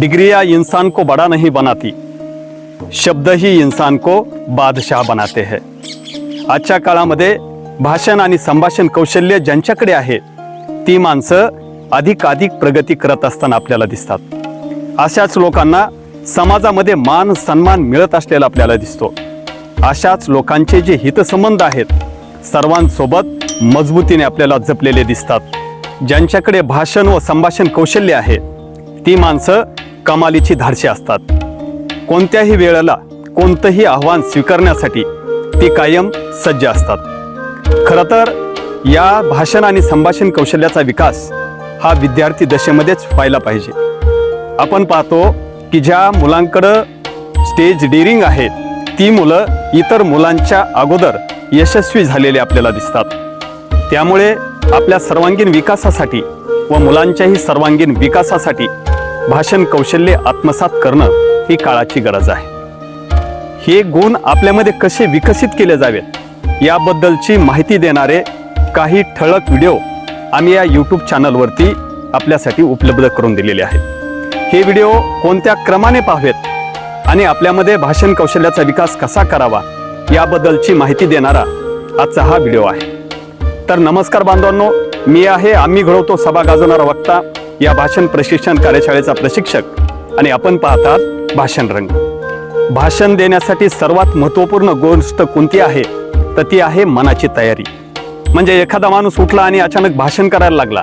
डिग्रिया इंसान को बड़ा नहीं बनाती। शब्द ही इंसान को बादशाह बनाते हैं। आजच्या काळामध्ये भाषण आणि संभाषण कौशल्य ज्यांच्याकडे आहे ती माणसं अधिकाधिक प्रगती करत असताना आपल्याला दिसतात. अशाच लोकांना समाजामध्ये मान सन्मान मिळत असलेला आपल्याला दिसतो. अशाच लोकांचे जे हितसंबंध आहेत सर्वांसोबत मजबूतीने आपल्याला जपलेले दिसतात. ज्यांच्याकडे भाषण व संभाषण कौशल्य आहे ती माणसं कमालीची धाडशी असतात. कोणत्याही वेळेला कोणतंही आव्हान स्वीकारण्यासाठी ती कायम सज्ज असतात. खरं तर या भाषण आणि संभाषण कौशल्याचा विकास हा विद्यार्थी दशेमध्येच व्हायला पाहिजे. आपण पाहतो की ज्या मुलांकडं स्टेज डिरिंग आहे ती मुलं इतर मुलांच्या अगोदर यशस्वी झालेले आपल्याला दिसतात. त्यामुळे आपल्या सर्वांगीण विकासासाठी व मुलांच्याही सर्वांगीण विकासासाठी भाषण कौशल्य आत्मसात करणं ही काळाची गरज आहे. हे गुण आपल्यामध्ये कसे विकसित केले जावेत याबद्दलची माहिती देणारे काही ठळक व्हिडिओ आम्ही या यूट्यूब चॅनलवरती आपल्यासाठी उपलब्ध करून दिलेले आहेत. हे व्हिडिओ कोणत्या क्रमाने पाहावेत आणि आपल्यामध्ये भाषण कौशल्याचा विकास कसा करावा याबद्दलची माहिती देणारा आजचा हा व्हिडिओ आहे. तर नमस्कार बांधवांनो मी आहे आम्ही घडवतो सभा गाजवणारा वक्ता या भाषण प्रशिक्षण कार्यशाळेचा प्रशिक्षक. आणि आपण पाहतात भाषण रंग. भाषण देण्यासाठी सर्वात महत्त्वपूर्ण गोष्ट कोणती आहे? तर ती आहे मनाची तयारी. म्हणजे एखादा माणूस उठला आणि अचानक भाषण करायला लागला.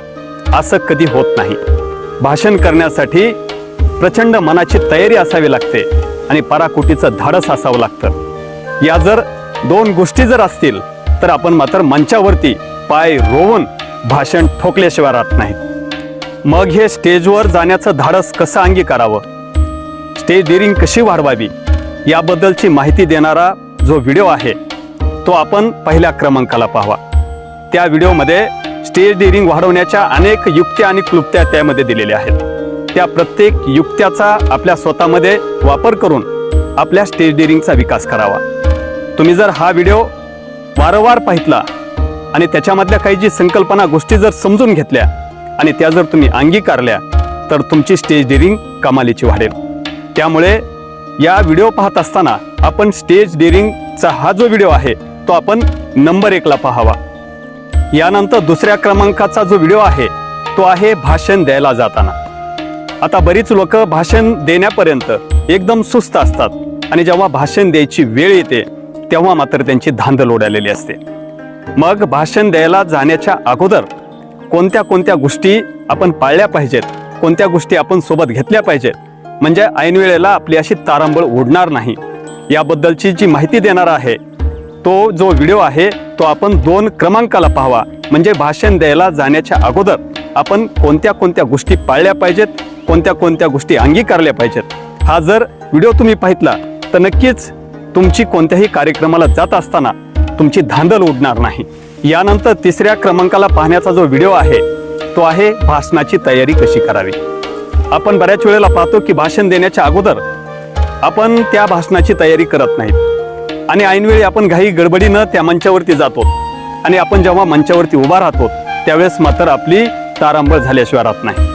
असं कधी होत नाही. भाषण करण्यासाठी प्रचंड मनाची तयारी असावी लागते आणि पराकुटीचं धाडस असावं लागतं. या जर दोन गोष्टी जर असतील तर आपण मात्र मंचावरती पाय रोवून भाषण ठोकल्याशिवाय राहत नाही मग हे स्टेजवर जाण्याचं धाडस कसं अंगी करावं स्टेज डेअरिंग कशी वाढवावी? याबद्दलची माहिती देणारा जो व्हिडिओ आहे तो आपण पहिल्या क्रमांकाला पाहावा. त्या व्हिडिओमध्ये स्टेज डेअरिंग वाढवण्याच्या अनेक युक्त्या आणि क्लुप्त्या त्यामध्ये दिलेल्या आहेत. त्या प्रत्येक युक्त्याचा आपल्या स्वतःमध्ये वापर करून आपल्या स्टेज डेअरिंगचा विकास करावा. तुम्ही जर हा व्हिडिओ वारंवार पाहितला आणि त्याच्यामधल्या काही जी संकल्पना गोष्टी जर समजून घेतल्या आणि त्या जर तुम्ही अंगीकारल्या तर तुमची स्टेज डेअरिंग कमालीची वाढेल. त्यामुळे या व्हिडिओ पाहत असताना आपण स्टेज डेअरिंगचा हा जो व्हिडिओ आहे तो आपण नंबर एकला पाहावा. यानंतर दुसऱ्या क्रमांकाचा जो व्हिडिओ आहे तो आहे भाषण द्यायला जाताना. आता बरीच लोक भाषण देण्यापर्यंत एकदम सुस्त असतात आणि जेव्हा भाषण द्यायची वेळ येते तेव्हा मात्र त्यांची धांदल उडालेली असते. मग भाषण द्यायला जाण्याच्या अगोदर कोणत्या कोणत्या गोष्टी आपण पाळल्या पाहिजेत कोणत्या गोष्टी आपण सोबत घेतल्या पाहिजेत म्हणजे ऐन वेळेला आपली अशी तारांबळ उडणार नाही. याबद्दलची जी माहिती देणारा आहे तो जो व्हिडिओ आहे तो आपण दोन क्रमांकाला पाहावा. म्हणजे भाषण द्यायला जाण्याच्या अगोदर आपण कोणत्या कोणत्या गोष्टी पाळल्या पाहिजेत कोणत्या कोणत्या गोष्टी अंगीकारल्या पाहिजेत. हा जर व्हिडिओ तुम्ही पाहितला तर नक्कीच तुमची कोणत्याही कार्यक्रमाला जात असताना तुमची धांदल उडणार नाही. यानंतर तिसऱ्या क्रमांकाला पाहण्याचा जो व्हिडिओ आहे तो आहे भाषणाची तयारी कशी करावी? आपण बऱ्याच वेळेला पाहतो की भाषण देण्याच्या अगोदर आपण त्या भाषणाची तयारी करत नाहीत. आणि ऐनवेळी आपण घाई गडबडीनं त्या मंचावरती जातो. आणि आपण जेव्हा मंचावरती उभा राहतो त्यावेळेस मात्र आपली तारांबळ झाल्याशिवाय राहत नाही.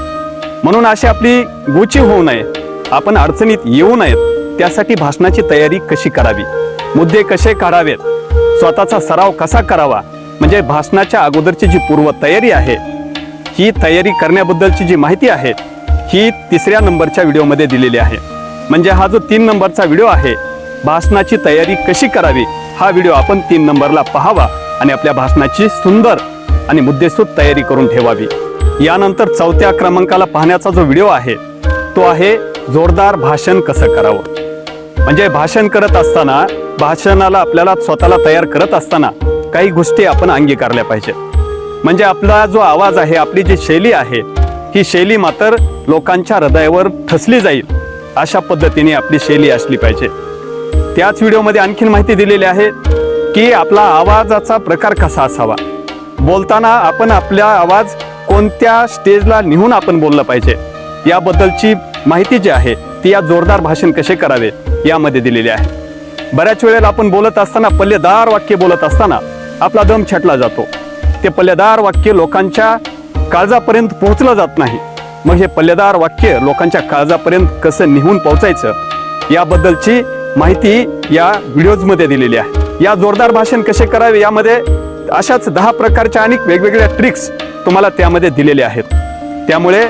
म्हणून अशी आपली गोची होऊ नये आपण अडचणीत येऊ नयेत त्यासाठी भाषणाची तयारी कशी करावी? मुद्दे कसे काढावेत? स्वतःचा सराव कसा करावा? म्हणजे भाषणाच्या अगोदरची जी पूर्वतयारी आहे ही तयारी करण्याबद्दलची जी माहिती आहे ही तिसऱ्या नंबरच्या व्हिडिओमध्ये दिलेली आहे. म्हणजे हा जो तीन नंबरचा व्हिडिओ आहे भाषणाची तयारी कशी करावी हा व्हिडिओ आपण तीन नंबरला पाहावा आणि आपल्या भाषणाची सुंदर आणि मुद्देसूद तयारी करून ठेवावी. यानंतर चौथ्या क्रमांकाला पाहण्याचा जो व्हिडिओ आहे तो आहे जोरदार भाषण कसं करावं. म्हणजे भाषण करत असताना भाषणाला आपल्याला स्वतःला तयार करत असताना काही गोष्टी आपण अंगीकारल्या पाहिजे. म्हणजे आपला जो आवाज आहे आपली जी शैली आहे ही शैली मात्र लोकांच्या हृदयावर ठसली जाईल अशा पद्धतीने आपली शैली असली पाहिजे. त्याच व्हिडिओमध्ये आणखीन माहिती दिलेली आहे की आपला आवाजाचा प्रकार कसा असावा. बोलताना आपण आपला आवाज कोणत्या स्टेजला निहून आपण बोललं पाहिजे याबद्दलची माहिती जी आहे ती या जोरदार भाषण कसे करावे यामध्ये दिलेली आहे. बऱ्याच वेळेला आपण बोलत असताना पल्लेदार वाक्य बोलत असताना आपला दम छटला जातो. ते पल्लेदार वाक्य लोकांच्या काळजापर्यंत पोहोचलं जात नाही. मग हे पल्लेदार वाक्य लोकांच्या काळजापर्यंत कसं निघून पोहोचायचं? याबद्दलची माहिती या व्हिडिओजमध्ये दिलेली आहे. या जोरदार भाषण कसे करावे यामध्ये अशाच दहा प्रकारच्या अनेक वेगवेगळ्या ट्रिक्स तुम्हाला त्यामध्ये दिलेल्या आहेत. त्यामुळे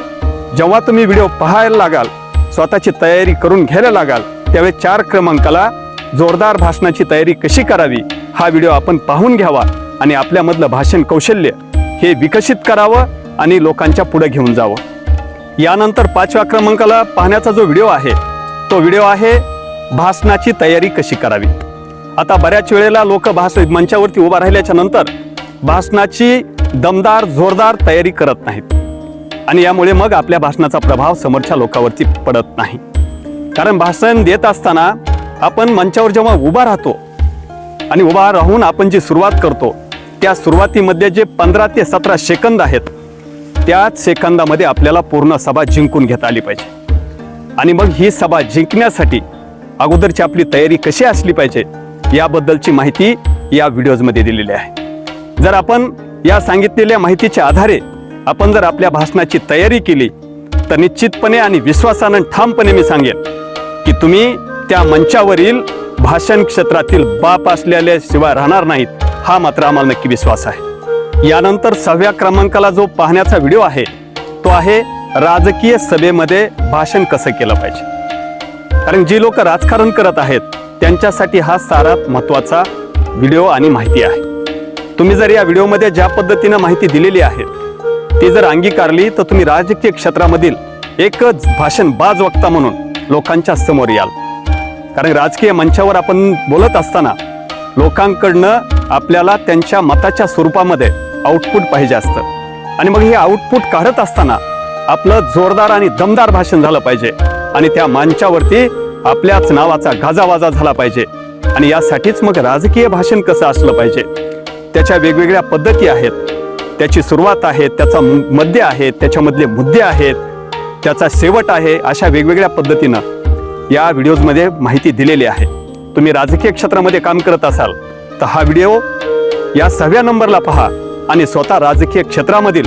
जेव्हा तुम्ही व्हिडिओ पाहायला लागाल स्वतःची तयारी करून घ्यायला लागाल त्यावेळी चार क्रमांकाला जोरदार भाषणाची तयारी कशी करावी हा व्हिडिओ आपण पाहून घ्यावा आणि आपल्यामधलं भाषण कौशल्य हे विकसित करावं आणि लोकांच्या पुढे घेऊन जावं. यानंतर पाचव्या क्रमांकाला पाहण्याचा जो व्हिडिओ आहे तो व्हिडिओ आहे भाषणाची तयारी कशी करावी. आता बऱ्याच वेळेला लोक भाष मंचावरती उभा राहिल्याच्या नंतर भाषणाची दमदार जोरदार तयारी करत नाहीत. आणि यामुळे मग आपल्या भाषणाचा प्रभाव समोरच्या लोकांवरती पडत नाही. कारण भाषण देत असताना आपण मंचावर जेव्हा उभा राहतो आणि उभा राहून आपण जी सुरुवात करतो त्या सुरुवातीमध्ये जे पंधरा ते सतरा सेकंद आहेत त्याच सेकंदामध्ये आपल्याला पूर्ण सभा जिंकून घेता आली पाहिजे. आणि मग ही सभा जिंकण्यासाठी अगोदरची आपली तयारी कशी असली पाहिजे याबद्दलची माहिती या व्हिडिओजमध्ये दिलेली आहे. जर आपण या सांगितलेल्या माहितीच्या आधारे आपण जर आपल्या भाषणाची तयारी केली तर निश्चितपणे आणि विश्वासानं ठामपणे मी सांगेन की तुम्ही त्या मंचावरील भाषण क्षेत्रातील बाप असलेल्या शिवाय राहणार नाहीत हा मात्र आम्हाला नक्की विश्वास आहे. यानंतर सहाव्या क्रमांकाला जो पाहण्याचा व्हिडिओ आहे तो आहे राजकीय सभेमध्ये भाषण कसं केलं पाहिजे. कारण जी लोक राजकारण करत आहेत त्यांच्यासाठी हा सारात महत्त्वाचा व्हिडिओ आणि माहिती आहे. तुम्ही जर या व्हिडिओमध्ये ज्या पद्धतीनं माहिती दिलेली आहे ती जर अंगीकारली तर तुम्ही राजकीय क्षेत्रामधील एकच भाषण बाज वक्ता म्हणून लोकांच्या समोर याल. कारण राजकीय मंचावर आपण बोलत असताना लोकांकडनं आपल्याला त्यांच्या मताच्या स्वरूपामध्ये आउटपुट पाहिजे असतं. आणि मग हे आउटपुट काढत असताना आपलं जोरदार आणि दमदार भाषण झालं पाहिजे. आणि त्या मंचावरती आपल्याच नावाचा गाजावाजा झाला पाहिजे. आणि यासाठीच मग राजकीय भाषण कसं असलं पाहिजे? त्याच्या वेगवेगळ्या पद्धती आहेत. त्याची सुरुवात आहे त्याचा मध्य आहे त्याच्यामधले मुद्दे आहेत त्याचा शेवट आहे अशा वेगवेगळ्या पद्धतीनं या व्हिडिओजमध्ये माहिती दिलेली आहे. तुम्ही राजकीय क्षेत्रामध्ये काम करत असाल तर हा व्हिडिओ या सहाव्या नंबरला पहा आणि स्वतः राजकीय क्षेत्रामधील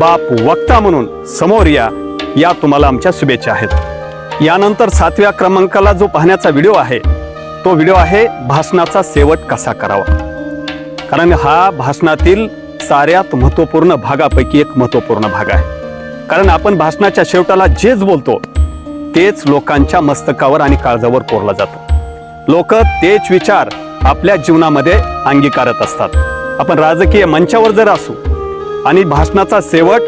बाप वक्ता म्हणून समोर या या तुम्हाला आमच्या शुभेच्छा आहेत. यानंतर सातव्या क्रमांकाला जो पाहण्याचा व्हिडिओ आहे तो व्हिडिओ आहे भाषणाचा शेवट कसा करावा? कारण हा भाषणातील साऱ्यात महत्त्वपूर्ण भागापैकी एक महत्त्वपूर्ण भाग आहे. कारण आपण भाषणाच्या शेवटाला जेच बोलतो तेच लोकांच्या मस्तकावर आणि काळजावर कोरलं जातं. लोक तेच विचार आपल्या जीवनामध्ये अंगीकारत असतात. आपण राजकीय मंचावर जर असू आणि भाषणाचा शेवट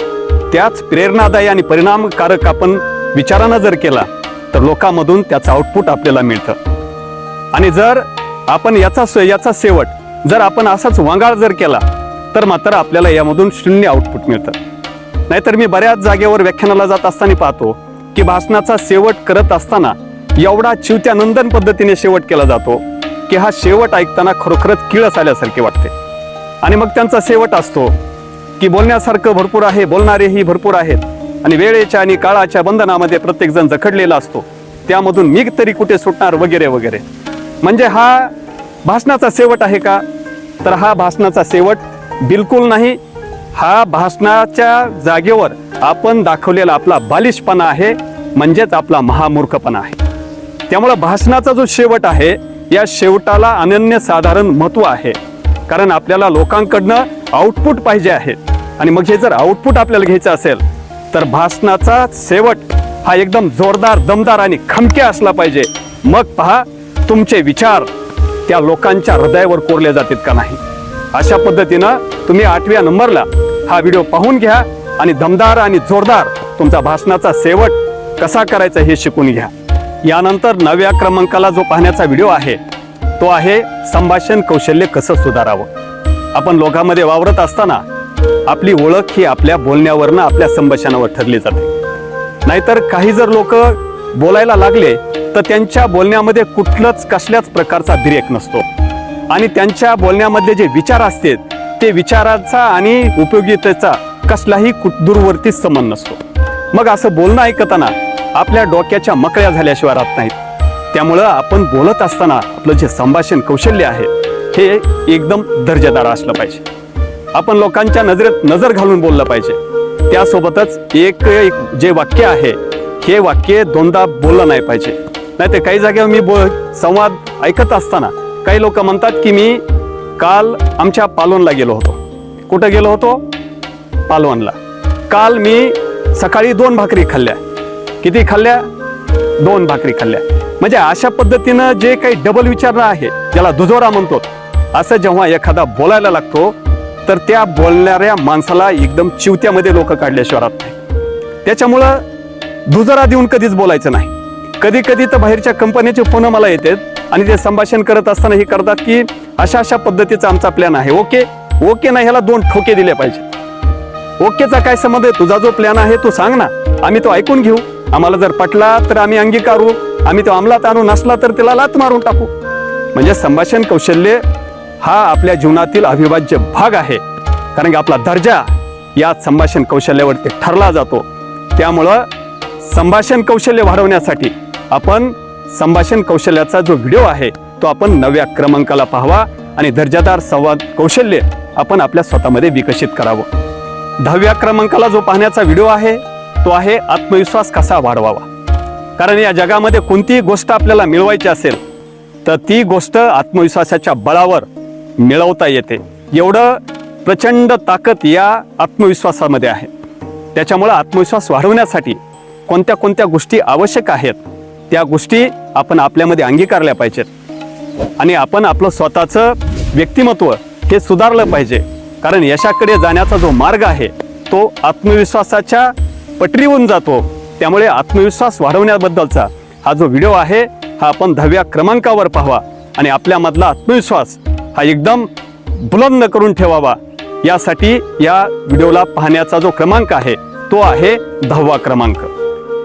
त्याच प्रेरणादायी आणि परिणामकारक आपण विचारानं जर केला तर लोकांमधून त्याचं आउटपुट आपल्याला मिळतं. आणि जर आपण याचा याचा शेवट जर आपण असाच वंगाळ जर केला तर मात्र आपल्याला यामधून शून्य आउटपुट मिळतं. नाहीतर मी बऱ्याच जागेवर व्याख्यानाला जात असताना पाहतो की भाषणाचा शेवट करत असताना एवढा चिवत्या नंदन पद्धतीने शेवट केला जातो की हा शेवट ऐकताना खरोखरच किळस आल्यासारखे वाटते. आणि मग त्यांचा शेवट असतो की बोलण्यासारखं भरपूर आहे बोलणारेही भरपूर आहेत आणि वेळेच्या आणि काळाच्या बंधनामध्ये प्रत्येकजण जखडलेला असतो. त्यामधून मी तरी कुठे सुटणार वगैरे वगैरे. म्हणजे हा भाषणाचा शेवट आहे का? तर हा भाषणाचा शेवट बिलकुल नाही. हा भाषणाच्या जागेवर आपण दाखवलेला आपला बालिशपणा आहे म्हणजेच आपला महामूर्खपणा आहे. त्यामुळं भाषणाचा जो शेवट आहे या शेवटाला अनन्यसाधारण महत्त्व आहे. कारण आपल्याला लोकांकडनं आउटपुट पाहिजे आहे. आणि मग हे जर आउटपुट आपल्याला घ्यायचं असेल तर भाषणाचा शेवट हा एकदम जोरदार दमदार आणि खमक्या असला पाहिजे. मग पहा तुमचे विचार त्या लोकांच्या हृदयावर कोरले जातात का नाही? अशा पद्धतीनं तुम्ही आठव्या नंबरला हा व्हिडिओ पाहून घ्या आणि दमदार आणि जोरदार तुमचा भाषणाचा शेवट कसा करायचा हे शिकून घ्या. यानंतर नव्या क्रमांकाला जो पाहण्याचा व्हिडिओ आहे तो आहे संभाषण कौशल्य कसं सुधारावं. आपण लोकांमध्ये वावरत असताना आपली ओळख ही आपल्या बोलण्यावरनं आपल्या संभाषणावर ठरली जाते. नाहीतर काही जर लोक बोलायला लागले तर त्यांच्या बोलण्यामध्ये कुठलंच कसल्याच प्रकारचा ब्रेक नसतो. आणि त्यांच्या बोलण्यामधले जे विचार असतात ते विचाराचा आणि उपयोगितेचा कसलाही कुठ- दूरवर्ती संबंध नसतो. मग असं बोलणं ऐकताना आपल्या डोक्याच्या मकळ्या झाल्याशिवाय राहत नाहीत. त्यामुळं आपण बोलत असताना आपलं जे संभाषण कौशल्य आहे हे एकदम दर्जेदार असलं पाहिजे. आपण लोकांच्या नजरेत नजर घालून बोललं पाहिजे. त्यासोबतच एक एक जे वाक्य आहे हे वाक्य दोनदा बोललं नाही पाहिजे. नाही ते काही जागेवर मी बो संवाद ऐकत असताना काही लोक म्हणतात की मी काल आमच्या पालवणला गेलो होतो. कुठं गेलो होतो? पालवणला. काल मी सकाळी दोन भाकरी खाल्ल्या. किती खाल्ल्या? दोन भाकरी खाल्ल्या. म्हणजे अशा पद्धतीनं जे काही डबल विचारणं आहे ज्याला दुजोरा म्हणतो असं जेव्हा एखादा बोलायला लागतो तर त्या बोलणाऱ्या माणसाला एकदम चिवत्यामध्ये लोक काढल्याशिवाय राहत नाही त्याच्यामुळं दुजोरा देऊन कधीच बोलायचं नाही. कधी कधी तर बाहेरच्या कंपन्याचे फोन मला येतात आणि ते संभाषण करत असताना हे करतात की अशा अशा पद्धतीचा आमचा प्लॅन आहे. ओके ओके नाही ह्याला दोन ठोके दिले पाहिजे. ओकेचा काय संबंध आहे? तुझा जो प्लॅन आहे तो सांग ना. आम्ही तो ऐकून घेऊ. आम्हाला जर पटला तर आम्ही अंगीकारू. आम्ही तो अंमलात आणू नसला तर त्याला लात मारून टाकू. म्हणजे संभाषण कौशल्य हा आपल्या जीवनातील अविभाज्य भाग आहे. कारण की आपला दर्जा या संभाषण कौशल्यावरती ठरला जातो. त्यामुळं संभाषण कौशल्य वाढवण्यासाठी आपण संभाषण कौशल्याचा जो व्हिडिओ आहे तो आपण नव्या क्रमांकाला पाहावा आणि दर्जादार संवाद कौशल्य आपण आपल्या स्वतःमध्ये विकसित करावं. दहाव्या क्रमांकाला जो पाहण्याचा व्हिडिओ आहे तो आहे आत्मविश्वास कसा वाढवावा? कारण या जगामध्ये कोणतीही गोष्ट आपल्याला मिळवायची असेल तर ती गोष्ट आत्मविश्वासाच्या बळावर मिळवता येते. एवढं प्रचंड ताकद या आत्मविश्वासामध्ये आहे. त्याच्यामुळं आत्मविश्वास वाढवण्यासाठी कोणत्या कोणत्या गोष्टी आवश्यक आहेत त्या गोष्टी आपण आपल्यामध्ये अंगीकारल्या पाहिजेत. आणि आपण आपलं स्वतःचं व्यक्तिमत्व हे सुधारलं पाहिजे. कारण यशाकडे जाण्याचा जो मार्ग आहे तो आत्मविश्वासाच्या पटरीवरून जातो. त्यामुळे आत्मविश्वास वाढवण्याबद्दलचा हा जो व्हिडिओ आहे हा आपण दहाव्या क्रमांकावर पाहावा. आणि आपल्यामधला आत्मविश्वास हा एकदम बुलंद करून ठेवावा. यासाठी या व्हिडिओला पाहण्याचा जो क्रमांक आहे तो आहे दहावा क्रमांक.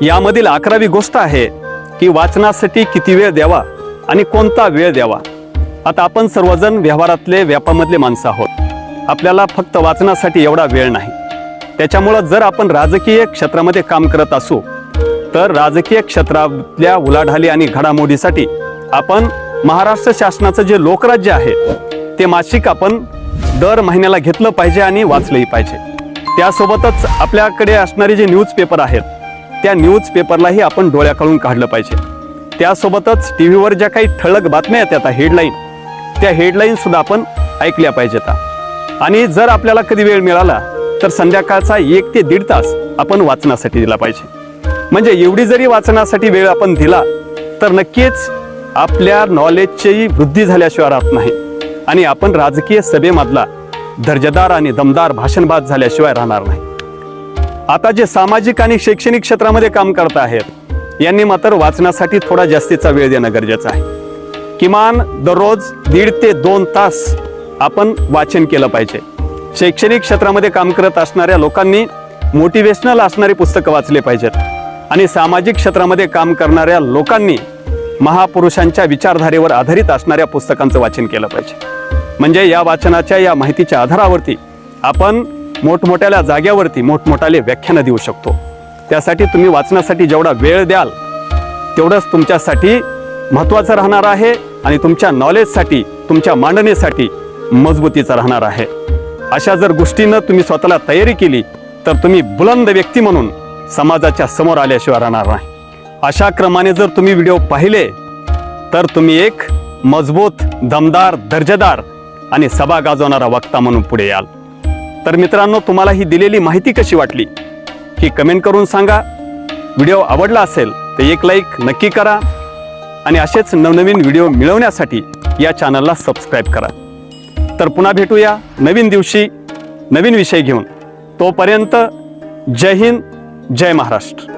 यामधील अकरावी गोष्ट आहे की वाचनासाठी किती वेळ द्यावा आणि कोणता वेळ द्यावा? आता आपण सर्वजण व्यवहारातले व्यापामधले माणसं आहोत. आपल्याला फक्त वाचनासाठी एवढा वेळ नाही. त्याच्यामुळं जर आपण राजकीय क्षेत्रामध्ये काम करत असू तर राजकीय क्षेत्रातल्या उलाढाली आणि घडामोडीसाठी आपण महाराष्ट्र शासनाचं जे लोकराज्य आहे ते मासिक आपण दर महिन्याला घेतलं पाहिजे आणि वाचलंही पाहिजे. त्यासोबतच आपल्याकडे असणारे जे न्यूजपेपर आहेत त्या न्यूज पेपरलाही आपण डोळ्याकडून काढलं पाहिजे. त्यासोबतच टी व्हीवर ज्या काही ठळक बातम्या आहेत आता हेडलाईन त्या हेडलाईन सुद्धा आपण ऐकल्या पाहिजेत आणि जर आपल्याला कधी वेळ मिळाला तर संध्याकाळचा एक ते दीड तास आपण वाचनासाठी दिला पाहिजे. म्हणजे एवढी जरी वाचनासाठी वेळ आपण दिला तर नक्कीच आपल्या नॉलेजची वृद्धी झाल्याशिवाय राहत नाही. आणि आपण राजकीय सभेमधला दर्जेदार आणि दमदार भाषणबाज झाल्याशिवाय राहणार नाही. आता जे सामाजिक आणि शैक्षणिक क्षेत्रामध्ये काम करत आहेत यांनी मात्र वाचनासाठी थोडा जास्तीचा वेळ देणं गरजेचं आहे. किमान दररोज दीड ते दोन तास आपण वाचन केलं पाहिजे. शैक्षणिक क्षेत्रामध्ये काम करत असणाऱ्या लोकांनी मोटिवेशनल असणारी पुस्तकं वाचले पाहिजेत आणि सामाजिक क्षेत्रामध्ये काम करणाऱ्या लोकांनी महापुरुषांच्या विचारधारेवर आधारित असणाऱ्या पुस्तकांचं वाचन केलं पाहिजे. म्हणजे या वाचनाच्या या माहितीच्या आधारावरती आपण मोठमोठ्याल्या जाग्यावरती मोठमोठाले व्याख्यानं देऊ शकतो. त्यासाठी तुम्ही वाचण्यासाठी जेवढा वेळ द्याल तेवढंच तुमच्यासाठी महत्त्वाचं राहणार आहे आणि तुमच्या नॉलेजसाठी तुमच्या मांडणीसाठी मजबूतीचं राहणार आहे. अशा जर गोष्टीनं तुम्ही स्वतःला तयारी केली तर तुम्ही बुलंद व्यक्ती म्हणून समाजाच्या समोर आल्याशिवाय राहणार नाही. अशा क्रमाने जर तुम्ही व्हिडिओ पाहिले तर तुम्ही एक मजबूत दमदार दर्जेदार आणि सभा गाजवणारा वक्ता म्हणून पुढे याल. तर मित्रांनो तुम्हाला ही दिलेली माहिती कशी वाटली? ही कमेंट करून सांगा. व्हिडिओ आवडला असेल तर एक लाईक नक्की करा. आणि असेच नवनवीन व्हिडिओ मिळवण्यासाठी या चॅनलला सबस्क्राईब करा. तर पुन्हा भेटूया नवीन दिवशी नवीन विषय घेऊन. तोपर्यंत जय हिंद जय महाराष्ट्र.